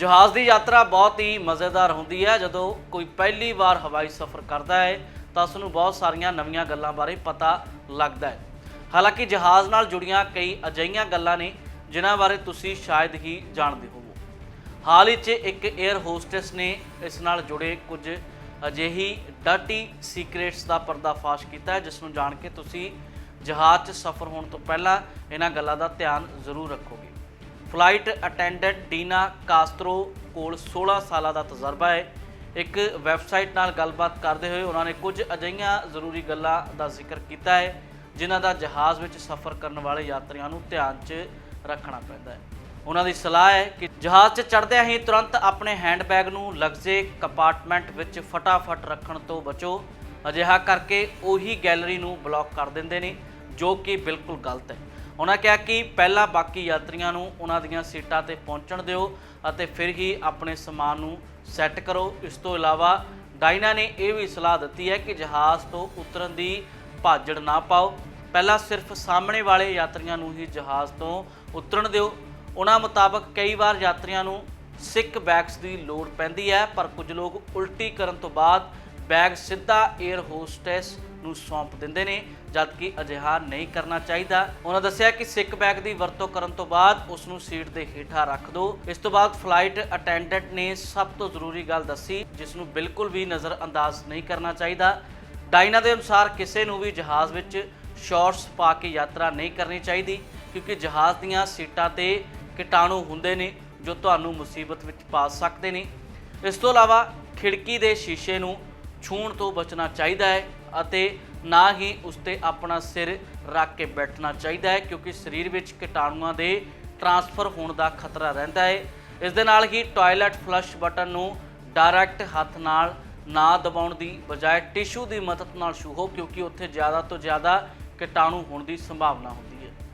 ਜਹਾਜ਼ ਦੀ ਯਾਤਰਾ ਬਹੁਤ ਹੀ ਮਜ਼ੇਦਾਰ ਹੁੰਦੀ ਹੈ। ਜਦੋਂ ਕੋਈ ਪਹਿਲੀ ਵਾਰ ਹਵਾਈ ਸਫ਼ਰ ਕਰਦਾ ਹੈ, ਤਾਂ ਉਸ ਨੂੰ ਬਹੁਤ ਸਾਰੀਆਂ ਨਵੀਆਂ ਗੱਲਾਂ ਬਾਰੇ ਪਤਾ ਲੱਗਦਾ ਹੈ। ਹਾਲਾਂਕਿ ਜਹਾਜ਼ ਨਾਲ ਜੁੜੀਆਂ ਕਈ ਅਜਿਹੀਆਂ ਗੱਲਾਂ ਨੇ, ਜਿਨ੍ਹਾਂ ਬਾਰੇ ਤੁਸੀਂ ਸ਼ਾਇਦ ਹੀ ਜਾਣਦੇ ਹੋਵੋ ਹਾਲ ਹੀ 'ਚ ਇੱਕ 에ਅਰ ਹੋਸਟੈਸ ਨੇ ਇਸ ਨਾਲ ਜੁੜੇ ਕੁਝ ਅਜਿਹੀ ਡਰਟੀ ਸੀਕ੍ਰੇਟਸ ਦਾ ਪਰਦਾਫਾਸ਼ ਕੀਤਾ ਹੈ, ਜਿਸ ਨੂੰ ਜਾਣ ਕੇ ਤੁਸੀਂ ਜਹਾਜ਼ 'ਚ ਸਫ਼ਰ ਹੋਣ ਤੋਂ ਪਹਿਲਾਂ ਇਹਨਾਂ ਗੱਲਾਂ ਦਾ ਧਿਆਨ ਜ਼ਰੂਰ ਰੱਖੋਗੇ। ਫਲਾਈਟ ਅਟੈਂਡੈਂਟ ਡੀਨਾ ਕਾਸਤਰੋ ਕੋਲ 16 ਸਾਲਾਂ ਦਾ ਤਜਰਬਾ ਹੈ। ਇੱਕ ਵੈਬਸਾਈਟ ਨਾਲ ਗੱਲਬਾਤ ਕਰਦੇ ਹੋਏ ਉਹਨਾਂ ਨੇ ਕੁਝ ਅਜਿਹੀਆਂ ਜ਼ਰੂਰੀ ਗੱਲਾਂ ਦਾ ਜ਼ਿਕਰ ਕੀਤਾ ਹੈ, ਜਿਨ੍ਹਾਂ ਦਾ ਜਹਾਜ਼ ਵਿੱਚ ਸਫ਼ਰ ਕਰਨ ਵਾਲੇ ਯਾਤਰੀਆਂ ਨੂੰ ਧਿਆਨ 'ਚ ਰੱਖਣਾ ਪੈਂਦਾ ਹੈ। ਉਹਨਾਂ ਦੀ ਸਲਾਹ ਹੈ ਕਿ ਜਹਾਜ਼ 'ਚ ਚੜ੍ਹਦਿਆਂ ਹੀ ਤੁਰੰਤ ਆਪਣੇ ਹੈਂਡਬੈਗ ਨੂੰ ਲਗਜ਼ੇ ਕੰਪਾਰਟਮੈਂਟ ਵਿੱਚ ਫਟਾਫਟ ਰੱਖਣ ਤੋਂ ਬਚੋ। ਅਜਿਹਾ ਕਰਕੇ ਉਹੀ ਗੈਲਰੀ ਨੂੰ ਬਲੌਕ ਕਰ ਦਿੰਦੇ ਨੇ, ਜੋ ਕਿ ਬਿਲਕੁਲ ਗਲਤ ਹੈ। ਉਹਨਾਂ ਕਿਹਾ ਕਿ ਪਹਿਲਾਂ ਬਾਕੀ ਯਾਤਰੀਆਂ ਨੂੰ ਉਹਨਾਂ ਦੀਆਂ ਸੀਟਾਂ ਤੇ ਪਹੁੰਚਣ ਦਿਓ ਅਤੇ ਫਿਰ ਹੀ ਆਪਣੇ ਸਮਾਨ ਨੂੰ ਸੈੱਟ ਕਰੋ। ਇਸ ਤੋਂ ਇਲਾਵਾ ਡਾਇਨਾ ਨੇ ਇਹ ਵੀ ਸਲਾਹ ਦਿੱਤੀ ਹੈ ਕਿ ਜਹਾਜ਼ ਤੋਂ ਉਤਰਨ ਦੀ ਭਾਜੜ ਨਾ ਪਾਓ। ਪਹਿਲਾਂ ਸਿਰਫ ਸਾਹਮਣੇ ਵਾਲੇ ਯਾਤਰੀਆਂ ਨੂੰ ਹੀ ਜਹਾਜ਼ ਤੋਂ ਉਤਰਨ ਦਿਓ। ਉਹਨਾਂ ਮੁਤਾਬਕ ਕਈ ਵਾਰ ਯਾਤਰੀਆਂ ਨੂੰ ਸਿੱਕ ਬੈਗਸ ਦੀ ਲੋੜ ਪੈਂਦੀ ਹੈ, ਪਰ ਕੁਝ ਲੋਕ ਉਲਟੀ ਕਰਨ ਤੋਂ ਬਾਅਦ ਬੈਗ ਸਿੱਧਾ 에ਅਰ ਹੋਸਟੈਸ ਨੂੰ ਸੌਂਪ ਦਿੰਦੇ ਨੇ, ਜਦਕਿ ਅਜਿਹਾ ਨਹੀਂ ਕਰਨਾ ਚਾਹੀਦਾ। ਉਹਨਾਂ ਦੱਸਿਆ ਕਿ ਸਿੱਕ ਬੈਗ ਦੀ ਵਰਤੋਂ ਕਰਨ ਤੋਂ ਬਾਅਦ ਉਸ ਨੂੰ ਸੀਟ ਦੇ ਹੇਠਾਂ ਰੱਖ ਦਿਓ ਇਸ ਤੋਂ ਬਾਅਦ ਫਲਾਈਟ ਅਟੈਂਡੈਂਟ ਨੇ ਸਭ ਤੋਂ ਜ਼ਰੂਰੀ ਗੱਲ ਦੱਸੀ, ਜਿਸ ਨੂੰ ਬਿਲਕੁਲ ਵੀ ਨਜ਼ਰ ਅੰਦਾਜ਼ ਨਹੀਂ ਕਰਨਾ ਚਾਹੀਦਾ। ਡਾਇਨਾ ਦੇ ਅਨੁਸਾਰ ਕਿਸੇ ਨੂੰ ਵੀ ਜਹਾਜ਼ ਵਿੱਚ ਸ਼ਾਰਟਸ ਪਾ ਕੇ ਯਾਤਰਾ ਨਹੀਂ ਕਰਨੀ ਚਾਹੀਦੀ, ਕਿਉਂਕਿ ਜਹਾਜ਼ ਦੀਆਂ ਸੀਟਾਂ ਤੇ ਕੀਟਾਣੂ ਹੁੰਦੇ ਨੇ, ਜੋ ਤੁਹਾਨੂੰ ਮੁਸੀਬਤ ਵਿੱਚ ਪਾ ਸਕਦੇ ਨੇ। ਇਸ ਤੋਂ ਇਲਾਵਾ ਖਿੜਕੀ ਦੇ ਸ਼ੀਸ਼ੇ ਨੂੰ ਛੂਹਣ ਤੋਂ ਬਚਣਾ ਚਾਹੀਦਾ ਹੈ। ਅਤੇ ਨਾ ਹੀ ਉਸ ਤੇ ਆਪਣਾ ਸਿਰ ਰੱਖ ਕੇ ਬੈਠਣਾ ਚਾਹੀਦਾ ਹੈ, ਕਿਉਂਕਿ ਸਰੀਰ ਵਿੱਚ ਕੀਟਾਣੂਆਂ ਦੇ ਟਰਾਂਸਫਰ ਹੋਣ ਦਾ ਖਤਰਾ ਰਹਿੰਦਾ ਹੈ। ਇਸ ਦੇ ਨਾਲ ਹੀ ਟਾਇਲਟ ਫਲਸ਼ ਬਟਨ ਨੂੰ ਡਾਇਰੈਕਟ ਹੱਥ ਨਾਲ ਨਾ ਦਬਾਉਣ ਦੀ ਬਜਾਏ ਟਿਸ਼ੂ ਦੀ ਮਦਦ ਨਾਲ ਛੂਹੋ ਕਿਉਂਕਿ ਉੱਥੇ ਜ਼ਿਆਦਾ ਤੋਂ ਜ਼ਿਆਦਾ ਕੀਟਾਣੂ ਹੋਣ ਦੀ ਸੰਭਾਵਨਾ ਹੁੰਦੀ ਹੈ।